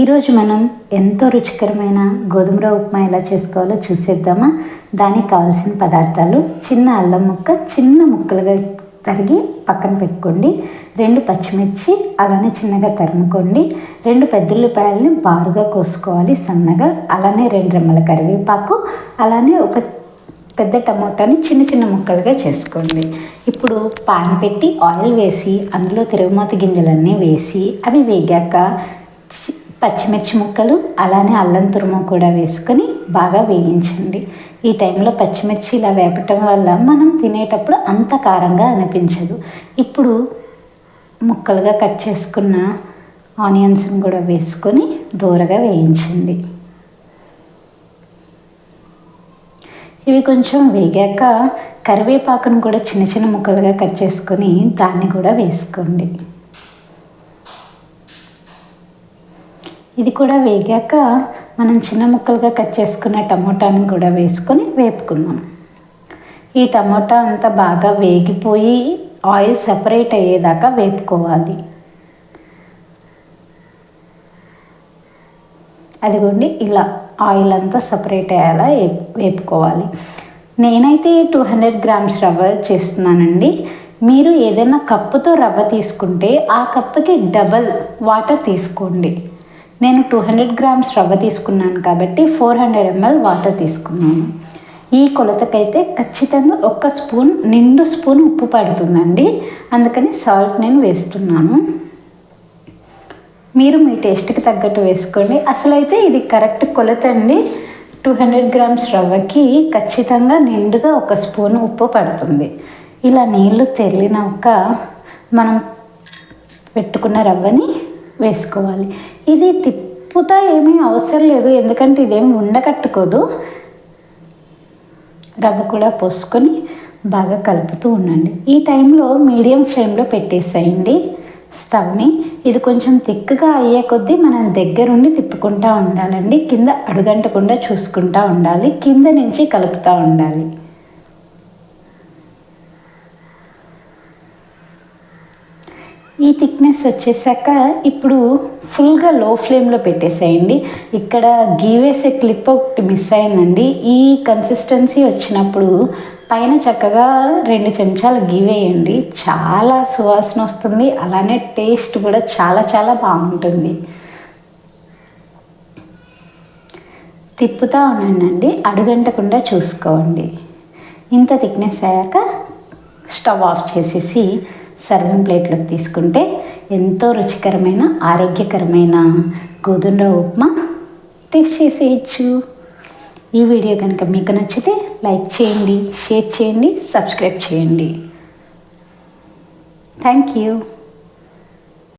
ఈరోజు మనం ఎంతో రుచికరమైన గోధుమ రవ్వ ఉప్మా ఎలా చేసుకోవాలో చూసేద్దామా? దానికి కావాల్సిన పదార్థాలు చిన్న అల్లం ముక్క చిన్న ముక్కలుగా తరిగి పక్కన పెట్టుకోండి. రెండు పచ్చిమిర్చి అలానే చిన్నగా తరుముకోండి. రెండు పెద్దల్లిపాయలని బారుగా కోసుకోవాలి సన్నగా. అలానే రెండు రెమ్మల కరివేపాకు అలానే ఒక పెద్ద టమోటాని చిన్న చిన్న ముక్కలుగా చేసుకోండి. ఇప్పుడు పాన్ పెట్టి ఆయిల్ వేసి అందులో తిరుగుమూత గింజలన్నీ వేసి అవి వేగాక పచ్చిమిర్చి ముక్కలు అలానే అల్లం తురుము కూడా వేసుకొని బాగా వేయించండి. ఈ టైంలో పచ్చిమిర్చి ఇలా వేపటం వల్ల మనం తినేటప్పుడు అంత కారంగా అనిపించదు. ఇప్పుడు ముక్కలుగా కట్ చేసుకున్న ఆనియన్స్ని కూడా వేసుకొని దూరగా వేయించండి. ఇవి కొంచెం వేగాక కరివేపాకును కూడా చిన్న చిన్న ముక్కలుగా కట్ చేసుకొని దాన్ని కూడా వేసుకోండి. ఇది కూడా వేగాక మనం చిన్న ముక్కలుగా కట్ చేసుకున్న టమోటాని కూడా వేసుకొని వేపుకుందాం. ఈ టమోటా అంతా బాగా వేగిపోయి ఆయిల్ సపరేట్ అయ్యేదాకా వేపుకోవాలి. అదిగోండి ఇలా ఆయిల్ అంతా సపరేట్ అయ్యేలా వే- వేపుకోవాలి. నేనైతే టూ హండ్రెడ్ గ్రామ్స్ రవ్వ చేస్తున్నానండి. మీరు ఏదైనా కప్పుతో రవ్వ తీసుకుంటే ఆ కప్పుకి డబల్ వాటర్ తీసుకోండి. నేను టూ హండ్రెడ్ గ్రామ్స్ రవ్వ తీసుకున్నాను కాబట్టి ఫోర్ హండ్రెడ్ ఎంఎల్ వాటర్ తీసుకున్నాను. ఈ కొలతకైతే ఖచ్చితంగా ఒక్క స్పూన్ నిండు స్పూన్ ఉప్పు పడుతుందండి. అందుకని సాల్ట్ నేను వేస్తున్నాను. మీరు మీ టేస్ట్కి తగ్గట్టు వేసుకోండి. అసలైతే ఇది కరెక్ట్ కొలత అండి. టూ హండ్రెడ్ గ్రామ్స్ రవ్వకి ఖచ్చితంగా నిండుగా ఒక స్పూన్ ఉప్పు పడుతుంది. ఇలా నీళ్ళు తెరిలినాక మనం పెట్టుకున్న రవ్వని వేసుకోవాలి. ఇది తిప్పుతా ఏమీ అవసరం లేదు ఎందుకంటే ఇదేమి ఉండకట్టుకోదు. రవ్వ కూడా పోసుకొని బాగా కలుపుతూ ఉండండి. ఈ టైంలో మీడియం ఫ్లేమ్లో పెట్టేసేయండి స్టవ్ని. ఇది కొంచెం తిక్కుగా అయ్యే కొద్దీ మనం దగ్గరుండి తిప్పుకుంటూ ఉండాలండి. కింద అడుగంటకుండా చూసుకుంటూ ఉండాలి. కింద నుంచి కలుపుతూ ఉండాలి. ఈ థిక్నెస్ వచ్చేసాక ఇప్పుడు ఫుల్గా లో ఫ్లేమ్లో పెట్టేసేయండి. ఇక్కడ గీవేసే క్లిప్ ఒకటి మిస్ అయిందండి. ఈ కన్సిస్టెన్సీ వచ్చినప్పుడు పైన చక్కగా రెండు చెంచాలు గీవేయండి చాలా సువాసన వస్తుంది. అలానే టేస్ట్ కూడా చాలా చాలా బాగుంటుంది. తిప్పుతూ ఉండండి. అడుగంటకుండా చూసుకోండి. ఇంత థిక్నెస్ అయ్యాక స్టవ్ ఆఫ్ చేసేసి సర్వింగ్ ప్లేట్లోకి తీసుకుంటే ఎంతో రుచికరమైన ఆరోగ్యకరమైన గోధుమ ఉప్మా టేస్ట్ చేసేయచ్చు. ఈ వీడియో కనుక మీకు నచ్చితే లైక్ చేయండి షేర్ చేయండి సబ్స్క్రైబ్ చేయండి. Thank you.